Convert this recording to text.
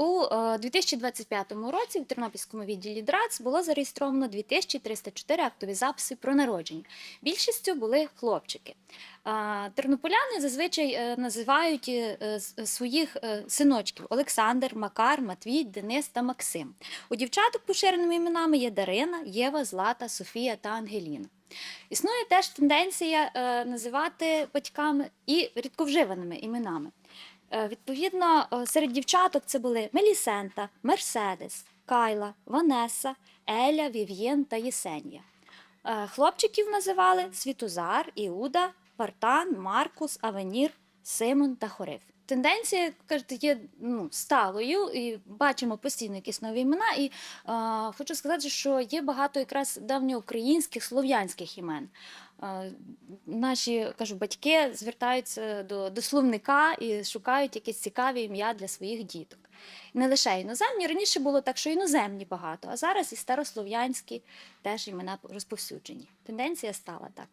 У е, 2025 році в Тернопільському відділі ДРАЦ було зареєстровано 2304 актові записи про народження. Більшістю були хлопчики. Тернополяни зазвичай е, називають е, е, своїх е, синочків Олександр, Макар, Матвій, Денис та Максим. У дівчаток поширеними іменами є Дарина, Єва, Злата, Софія та Ангеліна. Існує теж тенденція е, називати батьками і рідковживаними іменами. Е, Відповідно, е, серед дівчаток це були Мелісента, Мерседес, Кайла, Ванеса, Еля, Вів'єн та Єсенія. Е, Хлопчиків називали Світозар, Іуда, Вартан, Маркус, Авенір, Симон та Хорив. Тенденція, як кажете, є ну, сталою, і бачимо постійно якісь нові імена. І е, хочу сказати, що є багато якраз давньоукраїнських, слов'янських імен. Наші кажу, батьки звертаються до, до словника і шукають якісь цікаві ім'я для своїх діток. Не лише іноземні, раніше було так, що іноземні багато, а зараз і старослов'янські теж імена розповсюджені. Тенденція стала так.